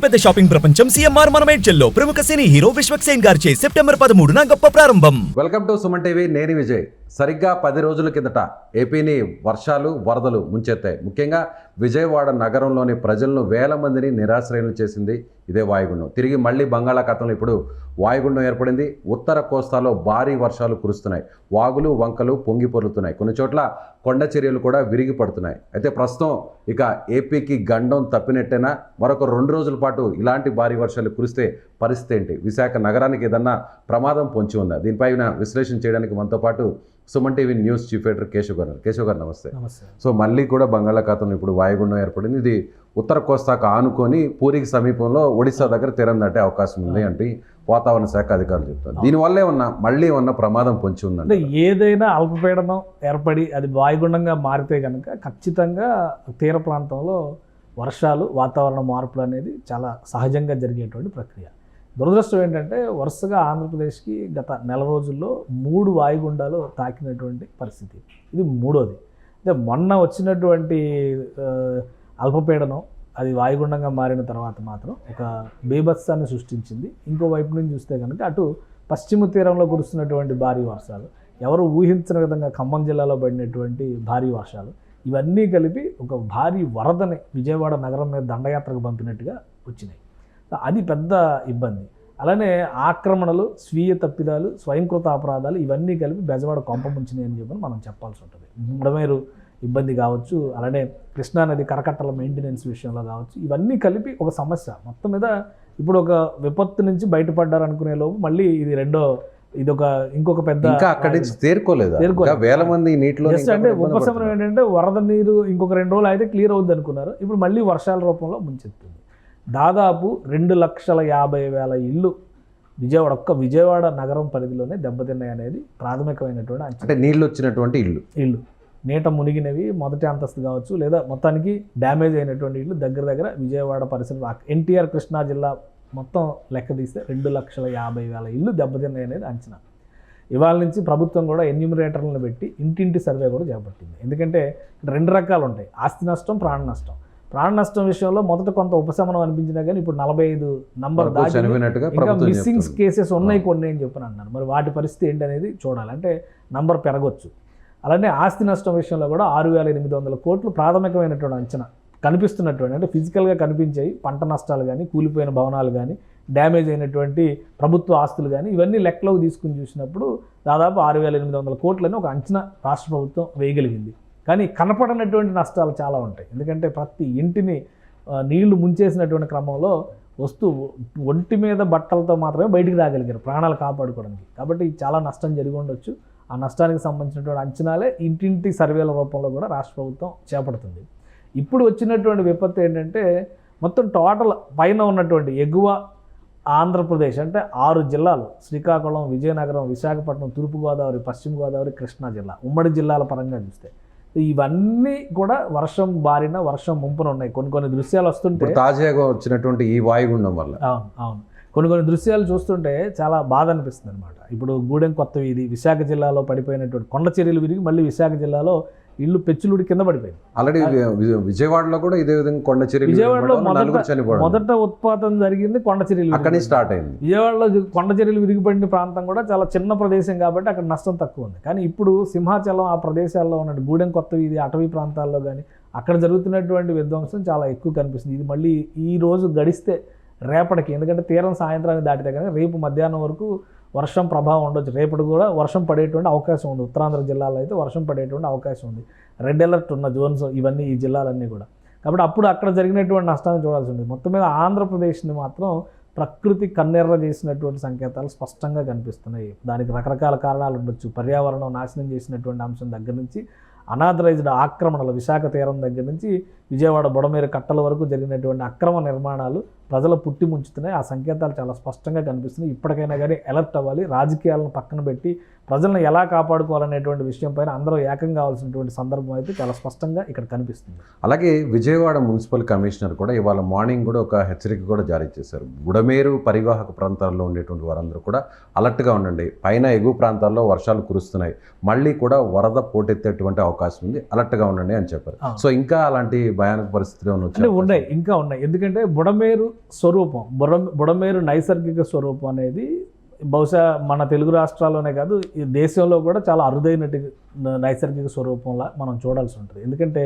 పెద్ద షాపింగ్ ప్రపంచం సిఎంఆర్ మనమేడ్చల్లో ప్రముఖ సినీ హీరో విశ్వక్సేన్ గారిచే సెప్టెంబర్ పదమూడున గొప్ప ప్రారంభం. వెల్కమ్ టు సుమన్ టీవీ నేను విజయ్. సరిగ్గా పది రోజుల కిందట ఏపీని వర్షాలు వరదలు ముంచెత్తాయి. ముఖ్యంగా విజయవాడ నగరంలోని ప్రజలను వేల మందిని నిరాశ్రయం చేసింది ఇదే వాయుగుండం. తిరిగి మళ్ళీ బంగాళాఖాతంలో ఇప్పుడు వాయుగుండం ఏర్పడింది. ఉత్తర కోస్తాలో భారీ వర్షాలు కురుస్తున్నాయి. వాగులు వంకలు పొంగి పొర్లుతున్నాయి. కొన్ని చోట్ల కొండ చర్యలు కూడా విరిగి పడుతున్నాయి. అయితే ప్రస్తుతం ఇక ఏపీకి గండం తప్పినట్టేనా? మరొక రెండు రోజుల పాటు ఇలాంటి భారీ వర్షాలు కురిస్తే పరిస్థితి ఏంటి? విశాఖ నగరానికి ఏదన్నా ప్రమాదం పొంచి ఉందా? దీనిపైన విశ్లేషణ చేయడానికి మనతో పాటు Suman TV news chief editor Keshav గారు కేశవ్ గారు నమస్తే. సో మళ్ళీ కూడా బంగాళాఖాతంలో ఇప్పుడు వాయుగుండం ఏర్పడింది. ఇది ఉత్తర కోస్తాకు ఆనుకొని పూరికి సమీపంలో ఒడిశా దగ్గర తీరం దాటే అవకాశం ఉంది అంటే వాతావరణ శాఖ అధికారులు చెప్తారు దీనివల్ల ఏమన్నా మళ్ళీ ఏమన్నా ప్రమాదం పొంచి అంటే ఉందండి ఏదైనా అల్పపీడనం ఏర్పడి అది వాయుగుండంగా మారితే కనుక ఖచ్చితంగా తీర ప్రాంతంలో వర్షాలు వాతావరణ మార్పులు అనేది చాలా సహజంగా జరిగేటువంటి ప్రక్రియ. దురదృష్టం ఏంటంటే వరుసగా ఆంధ్రప్రదేశ్కి గత నెల రోజుల్లో మూడు వాయుగుండాలు తాకినటువంటి పరిస్థితి. ఇది మూడోది. అంటే మొన్న వచ్చినటువంటి అల్పపీడనం అది వాయుగుండంగా మారిన తర్వాత మాత్రం ఒక బీభత్సాన్ని సృష్టించింది. ఇంకో వైపు నుంచి చూస్తే కనుక అటు పశ్చిమ తీరంలో కురుస్తున్నటువంటి భారీ వర్షాలు ఎవరు ఊహించిన విధంగా ఖమ్మం జిల్లాలో పడినటువంటి భారీ వర్షాలు ఇవన్నీ కలిపి ఒక భారీ వరదని విజయవాడ నగరం మీద దండయాత్రకు పంపినట్టుగా వచ్చినాయి. అది పెద్ద ఇబ్బంది. అలానే ఆక్రమణలు స్వీయ తప్పిదాలు స్వయంకృత అపరాధాలు ఇవన్నీ కలిపి బెజవాడ కొంప ముంచినాయి అని చెప్పని మనం చెప్పాల్సి ఉంటుంది. బుడమేరు ఇబ్బంది కావచ్చు అలానే కృష్ణానది కరకట్టల మెయింటెనెన్స్ విషయంలో కావచ్చు ఇవన్నీ కలిపి ఒక సమస్య. మొత్తం మీద ఇప్పుడు ఒక విపత్తు నుంచి బయటపడ్డారు అనుకునే లోపు మళ్ళీ ఇది రెండో ఇది ఒక ఇంకొక పెద్ద ఇంకా అక్కడి నుంచి తేరుకోలేదు? వేల మంది నీటిలో అంటే ఉపశమనం ఏంటంటే వరద నీరు ఇంకొక రెండు రోజులు అయితే క్లియర్ అవుద్ది అనుకున్నారు. ఇప్పుడు మళ్ళీ వర్షాల రూపంలో ముంచెత్తుంది. దాదాపు రెండు లక్షల యాభై వేల ఇల్లు విజయవాడ ఒక్క విజయవాడ నగరం పరిధిలోనే దెబ్బతిన్నాయి అనేది ప్రాథమికమైనటువంటి అంచనా. అంటే నీళ్ళు వచ్చినటువంటి ఇల్లు ఇల్లు నీట మునిగినవి మొదటి అంతస్తు కావచ్చు లేదా మొత్తానికి డ్యామేజ్ అయినటువంటి ఇల్లు దగ్గర దగ్గర విజయవాడ పరిసర ఎన్టీఆర్ కృష్ణా జిల్లా మొత్తం లెక్క తీస్తే రెండు లక్షల యాభై వేల ఇల్లు దెబ్బతిన్నాయి అనేది అంచనా. ఇవాళ నుంచి ప్రభుత్వం కూడా ఎన్యూమరేటర్లను పెట్టి ఇంటింటి సర్వే కూడా చేపట్టింది. ఎందుకంటే రెండు రకాలు ఉంటాయి ఆస్తి నష్టం ప్రాణ నష్టం. ప్రాణ నష్టం విషయంలో మొదట కొంత ఉపశమనం అనిపించినా కానీ ఇప్పుడు నలభై ఐదు నంబర్ ఇంకా మిస్సింగ్స్. కేసెస్ ఉన్నాయి కొన్ని అని చెప్పని అన్నారు. మరి వాటి పరిస్థితి ఏంటనేది చూడాలి. అంటే నంబర్ పెరగొచ్చు. అలానే ఆస్తి నష్టం విషయంలో కూడా ఆరు వేల ఎనిమిది వందల కోట్లు ప్రాథమికమైనటువంటి అంచనా కనిపిస్తున్నటువంటి అంటే ఫిజికల్గా కనిపించాయి. పంట నష్టాలు కానీ కూలిపోయిన భవనాలు కానీ డ్యామేజ్ అయినటువంటి ప్రభుత్వ ఆస్తులు కానీ ఇవన్నీ లెక్కలోకి తీసుకుని చూసినప్పుడు దాదాపు ఆరు వేల ఎనిమిది వందల కోట్లని ఒక అంచనా రాష్ట్ర ప్రభుత్వం వేయగలిగింది. కానీ కనపడనటువంటి నష్టాలు చాలా ఉంటాయి. ఎందుకంటే ప్రతి ఇంటిని నీళ్ళు ముంచేసినటువంటి క్రమంలో వస్తూ ఒంటి మీద బట్టలతో మాత్రమే బయటికి రాగలిగారు ప్రాణాలు కాపాడుకోవడానికి. కాబట్టి చాలా నష్టం జరిగి ఉండొచ్చు. ఆ నష్టానికి సంబంధించినటువంటి అంచనాలే ఇంటింటి సర్వేల రూపంలో కూడా రాష్ట్ర ప్రభుత్వం చేపడుతుంది. ఇప్పుడు వచ్చినటువంటి విపత్తు ఏంటంటే మొత్తం టోటల్ పైన ఉన్నటువంటి ఎగువ ఆంధ్రప్రదేశ్ అంటే ఆరు జిల్లాలు శ్రీకాకుళం విజయనగరం విశాఖపట్నం తూర్పుగోదావరి పశ్చిమ గోదావరి కృష్ణా జిల్లా ఉమ్మడి జిల్లాల పరంగా చూస్తే. ఇవన్నీ కూడా వర్షం బారిన వర్షం ముంపున ఉన్నాయి. కొన్ని కొన్ని దృశ్యాలు వస్తుంటే తాజాగా వచ్చినటువంటి ఈ వాయుగుండం వల్ల. అవును అవును. కొన్ని కొన్ని దృశ్యాలు చూస్తుంటే చాలా బాధ అనిపిస్తుంది అనమాట ఇప్పుడు గూడెం కొత్త వీధి విశాఖ జిల్లాలో పడిపోయినటువంటి కొండ చర్యలు విరిగి మళ్ళీ విశాఖ జిల్లాలో ఇల్లు పెచ్చులుడి కింద పడిపోయింది. ఆల్రెడీ విజయవాడలో కూడా ఇదే విధంగా కొండ చర్యలు విజయవాడలో మొదట ఉత్పాతం జరిగింది కొండ చర్యలు అక్కడి నుంచి స్టార్ట్ అయింది. విజయవాడలో జు- కొండ చర్యలు విరిగిపడిన ప్రాంతం కూడా చాలా చిన్న ప్రదేశం కాబట్టి అక్కడ నష్టం తక్కువ ఉంది. కానీ ఇప్పుడు సింహాచలం ఆ ప్రదేశాల్లో ఉన్నట్టు గూడెం కొత్త వీధి అటవీ ప్రాంతాల్లో కానీ అక్కడ జరుగుతున్నటువంటి విధ్వంసం చాలా ఎక్కువ కనిపిస్తుంది. ఇది మళ్ళీ ఈ రోజు గడిస్తే రేపటికి ఎందుకంటే తీరం సాయంత్రానికి దాటితే కనుక రేపు మధ్యాహ్నం వరకు వర్షం ప్రభావం ఉండొచ్చు. రేపటి కూడా వర్షం పడేటువంటి అవకాశం ఉంది. ఉత్తరాంధ్ర జిల్లాలో అయితే వర్షం పడేటువంటి అవకాశం ఉంది. రెడ్ అలర్ట్ ఉన్న జోన్స్ ఇవన్నీ ఈ జిల్లాలన్నీ కూడా. కాబట్టి అప్పుడు అక్కడ జరిగినటువంటి నష్టాన్ని చూడాల్సి ఉంది మొత్తం మీద ఆంధ్రప్రదేశ్ని మాత్రం ప్రకృతి కన్నెర్ర చేసినటువంటి సంకేతాలు స్పష్టంగా కనిపిస్తున్నాయి. దానికి రకరకాల కారణాలు ఉండొచ్చు. పర్యావరణం నాశనం చేసినటువంటి అంశం దగ్గర నుంచి అనాథరైజ్డ్ ఆక్రమణలు విశాఖ తీరం దగ్గర నుంచి విజయవాడ బుడమేరు కట్టల వరకు జరిగినటువంటి అక్రమ నిర్మాణాలు ప్రజల పుట్టి ముంచుతున్నాయి. ఆ సంకేతాలు చాలా స్పష్టంగా కనిపిస్తున్నాయి. ఇప్పటికైనా కానీ అలర్ట్ అవ్వాలి. రాజకీయాలను పక్కన పెట్టి ప్రజలను ఎలా కాపాడుకోవాలనేటువంటి విషయం పైన అందరూ ఏకం కావాల్సినటువంటి సందర్భం అయితే చాలా స్పష్టంగా ఇక్కడ కనిపిస్తుంది. అలాగే విజయవాడ మున్సిపల్ కమిషనర్ కూడా ఇవాళ మార్నింగ్ కూడా ఒక హెచ్చరిక కూడా జారీ చేశారు. బుడమేరు పరివాహక ప్రాంతాల్లో ఉండేటువంటి వారందరూ కూడా అలర్ట్గా ఉండండి. పైన ఎగువ ప్రాంతాల్లో వర్షాలు కురుస్తున్నాయి. మళ్ళీ కూడా వరద పోటెత్తేటువంటి అవకాశం ఉంది. అలర్ట్గా ఉండండి అని చెప్పారు. సో ఇంకా అలాంటి భయానక పరిస్థితులు ఉన్నాయి ఇంకా ఉన్నాయి. ఎందుకంటే బుడమేరు స్వరూపం బుడ బుడమేరు నైసర్గిక స్వరూపం అనేది బహుశా మన తెలుగు రాష్ట్రాల్లోనే కాదు ఈ దేశంలో కూడా చాలా అరుదైనటి నైసర్గిక స్వరూపంలా మనం చూడాల్సి ఉంటుంది. ఎందుకంటే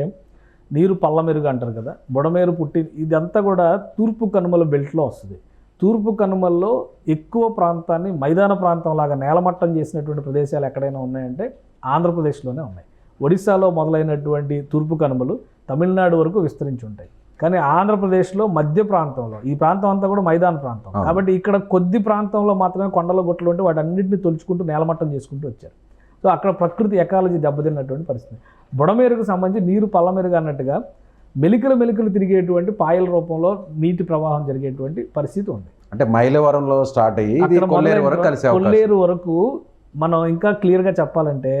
నీరు పల్లమెరుగు అంటారు కదా బుడమేరు పుట్టి ఇదంతా కూడా తూర్పు కనుమల బెల్ట్లో వస్తుంది. తూర్పు కనుమల్లో ఎక్కువ ప్రాంతాన్ని మైదాన ప్రాంతం లాగా నేలమట్టం చేసినటువంటి ప్రదేశాలు ఎక్కడైనా ఉన్నాయంటే ఆంధ్రప్రదేశ్లోనే ఉన్నాయి. ఒడిశాలో మొదలైనటువంటి తూర్పు కనుమలు తమిళనాడు వరకు విస్తరించి ఉంటాయి. కానీ ఆంధ్రప్రదేశ్లో మధ్య ప్రాంతంలో ఈ ప్రాంతం అంతా కూడా మైదాన ప్రాంతం. కాబట్టి ఇక్కడ కొద్ది ప్రాంతంలో మాత్రమే కొండల గుట్టలు ఉంటే వాటన్నిటిని తొలుచుకుంటూ నేలమట్టం చేసుకుంటూ వచ్చారు. సో అక్కడ ప్రకృతి ఎకాలజీ దెబ్బతిన్నటువంటి పరిస్థితి. బుడమేరుకు సంబంధించి నీరు పల్లమెరుగు అన్నట్టుగా మెలికలు మెలికలు తిరిగేటువంటి పాయల రూపంలో నీటి ప్రవాహం జరిగేటువంటి పరిస్థితి ఉంది. అంటే మైలవరంలో స్టార్ట్ అయ్యి వరకు కలిసే కొల్లేరు వరకు మనం ఇంకా క్లియర్గా చెప్పాలంటే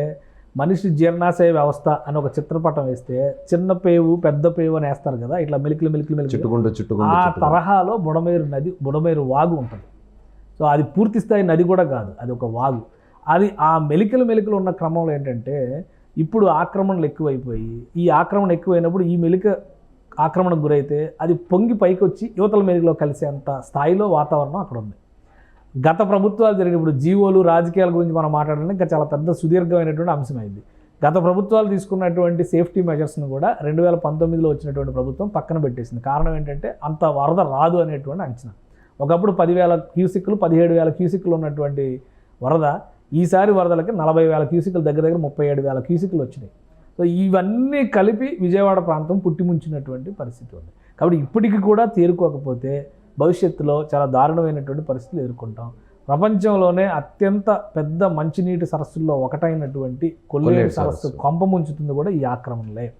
మనిషి జీర్ణాశయ వ్యవస్థ అని ఒక చిత్రపటం వేస్తే చిన్న పేవు పెద్ద పేవు అని వేస్తారు కదా ఇట్లా మెలికలు మెలికలు చుట్టుకుంటూ చుట్టుకుంటూ ఆ. తరహాలో బుడమేరు నది బుడమేరు వాగు ఉంటుంది. సో అది పూర్తి స్థాయి నది కూడా కాదు అది ఒక వాగు. అది ఆ మెలికలు మెలికలు ఉన్న క్రమంలో ఏంటంటే ఇప్పుడు ఆక్రమణలు ఎక్కువైపోయి ఈ ఆక్రమణ ఎక్కువైనప్పుడు ఈ మెలిక ఆక్రమణకు గురైతే అది పొంగి పైకి వచ్చి యువతల మెలికలో కలిసేంత స్థాయిలో వాతావరణం అక్కడ ఉంది. గత ప్రభుత్వాలు జరిగినప్పుడు జీవోలు రాజకీయాల గురించి మనం మాట్లాడడానికి ఇంకా చాలా పెద్ద సుదీర్ఘమైనటువంటి అంశమైంది గత ప్రభుత్వాలు తీసుకున్నటువంటి సేఫ్టీ మెజర్స్ను కూడా రెండు వేల పంతొమ్మిదిలో వచ్చినటువంటి ప్రభుత్వం పక్కన పెట్టేసింది. కారణం ఏంటంటే అంత వరద రాదు అనేటువంటి అంచనా. ఒకప్పుడు పదివేల క్యూసిక్లు పదిహేడు వేల క్యూసిక్లు ఉన్నటువంటి వరద ఈసారి వరదలకి నలభై వేల క్యూసిక్లు దగ్గర దగ్గర ముప్పై ఏడు వేల క్యూసిక్లు వచ్చినాయి. సో ఇవన్నీ కలిపి విజయవాడ ప్రాంతం పుట్టిముంచినటువంటి పరిస్థితి ఉంది. కాబట్టి ఇప్పటికి కూడా తేరుకోకపోతే భవిష్యత్తులో చాలా దారుణమైనటువంటి పరిస్థితులు ఎదుర్కొంటాం. ప్రపంచంలోనే అత్యంత పెద్ద మంచినీటి సరస్సుల్లో ఒకటైనటువంటి కొల్లేరు సరస్సు. కొంప ముంచుతుంది కూడా ఈ ఆక్రమణలే.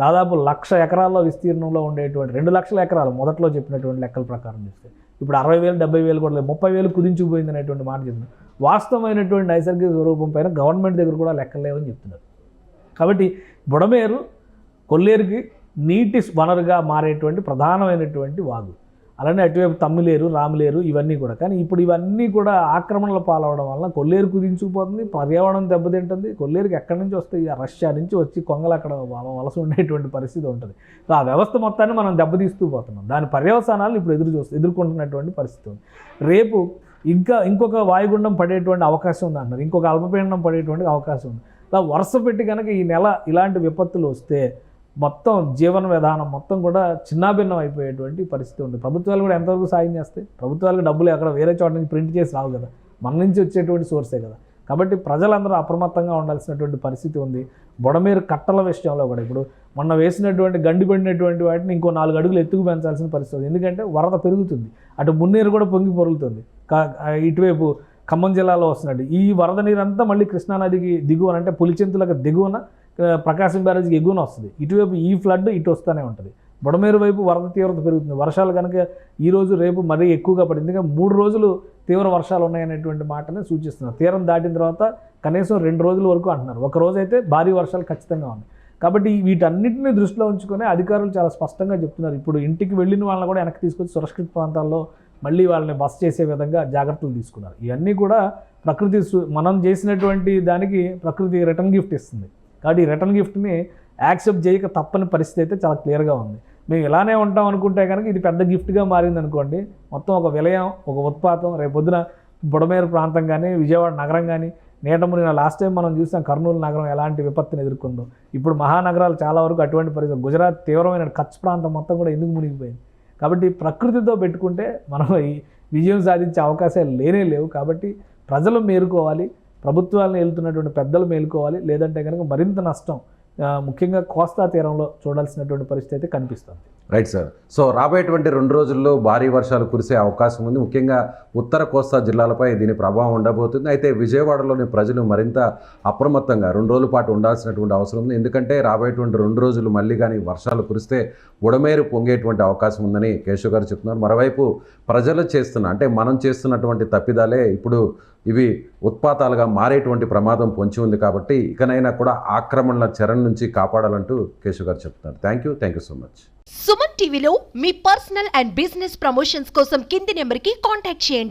దాదాపు లక్ష ఎకరాల్లో విస్తీర్ణంలో ఉండేటువంటి రెండు లక్షల ఎకరాలు మొదట్లో చెప్పినటువంటి లెక్కల ప్రకారం చూస్తే. ఇప్పుడు అరవై వేలు డెబ్బై వేలు కూడా లేదు. ముప్పై వేలు కుదించుకుపోయింది అనేటువంటి మాట చెప్తున్నారు. వాస్తవమైనటువంటి నైసర్గిక స్వరూపం పైన గవర్నమెంట్ దగ్గర కూడా లెక్కలు లేవని చెప్తున్నారు. కాబట్టి బుడమేరు కొల్లేరుకి నీటి వనరుగా మారేటువంటి ప్రధానమైనటువంటి వాగు. అలానే అటువైపు తమ్మిలేరు రాములేరు ఇవన్నీ కూడా. కానీ ఇప్పుడు ఇవన్నీ కూడా ఆక్రమణల పాలవడం వల్ల కొల్లేరు కుదించుకుపోతుంది పర్యావరణం దెబ్బతింటుంది. కొల్లేరుకి ఎక్కడి నుంచి వస్తాయి? ఆ రష్యా నుంచి వచ్చి కొంగలు అక్కడ వలస ఉండేటువంటి పరిస్థితి ఉంటుంది. సో ఆ వ్యవస్థ మొత్తాన్ని మనం దెబ్బతీస్తూ పోతున్నాం. దాని పర్యవసానాలు ఇప్పుడు ఎదురు చూస్తూ ఎదుర్కొంటున్నటువంటి పరిస్థితి ఉంది. రేపు ఇంకా ఇంకొక వాయుగుండం పడేటువంటి అవకాశం ఉంది అన్నారు ఇంకొక అల్పపీడనం పడేటువంటి అవకాశం ఉంది. అలా వరుస పెట్టి కనుక ఈ నెల ఇలాంటి విపత్తులు వస్తే మొత్తం జీవన విధానం మొత్తం కూడా చిన్నాభిన్నం అయిపోయేటువంటి పరిస్థితి ఉంది. ప్రభుత్వాలు కూడా ఎంతవరకు సాయం చేస్తాయి ప్రభుత్వాలకు డబ్బులు ఎక్కడ వేరే చోట నుంచి ప్రింట్ చేసి రావు కదా. మన నుంచి వచ్చేటువంటి సోర్సే కదా. కాబట్టి ప్రజలందరూ అప్రమత్తంగా ఉండాల్సినటువంటి పరిస్థితి ఉంది. బుడమీరు కట్టల విషయంలో కూడా ఇప్పుడు మొన్న వేసినటువంటి గండి పడినటువంటి వాటిని ఇంకో నాలుగు అడుగులు ఎత్తుకు పెంచాల్సిన పరిస్థితి ఉంది. ఎందుకంటే వరద పెరుగుతుంది. అటు మున్నీరు కూడా పొంగి పొరులుతుంది. ఇటువైపు ఖమ్మం జిల్లాలో వస్తున్నట్టు. ఈ వరద నీరంతా మళ్ళీ కృష్ణానదికి దిగువన అంటే పులిచెంతులకు దిగువన ప్రకాశం బ్యారేజ్కి ఎగువన వస్తుంది. ఇటువైపు ఈ ఫ్లడ్ ఇటు వస్తూనే ఉంటుంది. బుడమేరు వైపు వరద తీవ్రత పెరుగుతుంది. వర్షాలు కనుక ఈ రోజు రేపు మరీ ఎక్కువగా పడింది. ఎందుకంటే మూడు రోజులు తీవ్ర వర్షాలు ఉన్నాయనేటువంటి మాటనే సూచిస్తున్నారు. తీరం దాటిన తర్వాత కనీసం రెండు రోజుల వరకు అంటున్నారు. ఒక రోజు అయితే భారీ వర్షాలు ఖచ్చితంగా ఉన్నాయి. కాబట్టి వీటన్నిటిని దృష్టిలో ఉంచుకొని అధికారులు చాలా స్పష్టంగా చెప్తున్నారు. ఇప్పుడు ఇంటికి వెళ్ళిన వాళ్ళని కూడా వెనక్కి తీసుకొచ్చి సురక్షిత ప్రాంతాల్లో మళ్ళీ వాళ్ళని బస్ చేసే విధంగా జాగ్రత్తలు తీసుకున్నారు. ఇవన్నీ కూడా ప్రకృతి మనం చేసినటువంటి దానికి ప్రకృతి రిటర్న్ గిఫ్ట్ ఇస్తుంది. కాబట్టి ఈ రిటర్న్ గిఫ్ట్ని యాక్సెప్ట్ చేయక తప్పని పరిస్థితి అయితే చాలా క్లియర్గా ఉంది. మేము ఇలానే ఉంటాం అనుకుంటే కనుక ఇది పెద్ద గిఫ్ట్గా మారింది అనుకోండి. మొత్తం ఒక విలయం ఒక ఉత్పాతం రేపొద్దున బుడమేరు ప్రాంతం కానీ విజయవాడ నగరం కానీ నేట లాస్ట్ టైం మనం చూసాం కర్నూలు నగరం ఎలాంటి విపత్తుని ఎదుర్కొందో. ఇప్పుడు మహానగరాలు చాలా వరకు అటువంటి పరిస్థితి గుజరాత్ తీవ్రమైన కచ్ ప్రాంతం మొత్తం కూడా ఎందుకు మునిగిపోయింది? కాబట్టి ప్రకృతితో పెట్టుకుంటే మనం ఈ విజయం సాధించే అవకాశాలు లేనే లేవు. కాబట్టి ప్రజలు మేలుకోవాలి. ప్రభుత్వాలను వెళ్తున్నటువంటి పెద్దలు మేలుకోవాలి లేదంటే కనుక మరింత నష్టం ముఖ్యంగా కోస్తా తీరంలో చూడాల్సినటువంటి పరిస్థితి అయితే కనిపిస్తుంది. Right sir. సో రాబోయేటువంటి రెండు రోజుల్లో భారీ వర్షాలు కురిసే అవకాశం ఉంది. ముఖ్యంగా ఉత్తర కోస్తా జిల్లాలపై దీని ప్రభావం ఉండబోతుంది. అయితే విజయవాడలోని ప్రజలు మరింత అప్రమత్తంగా రెండు రోజుల పాటు ఉండాల్సినటువంటి అవసరం ఉంది. ఎందుకంటే రాబోయేటువంటి రెండు రోజులు మళ్ళీ కానీ వర్షాలు కురిస్తే ఉడమేరు పొంగేటువంటి అవకాశం ఉందని కేశవ్ గారు చెప్తున్నారు. మరోవైపు ప్రజలు చేస్తున్న అంటే మనం చేస్తున్నటువంటి తప్పిదాలే ఇప్పుడు ఇవి ఉత్పాతాలుగా మారేటువంటి ప్రమాదం పొంచి ఉంది కాబట్టి ఇకనైనా కూడా ఆక్రమణల చరణ నుంచి కాపాడాలంటూ కేశవ్ గారు చెప్తున్నారు. Thank you thank you so much Suman టీవీలో మీ పర్సనల్ అండ్ బిజినెస్ ప్రమోషన్స్ కోసం కింది నెంబర్కి కాంటాక్ట్ చేయండి.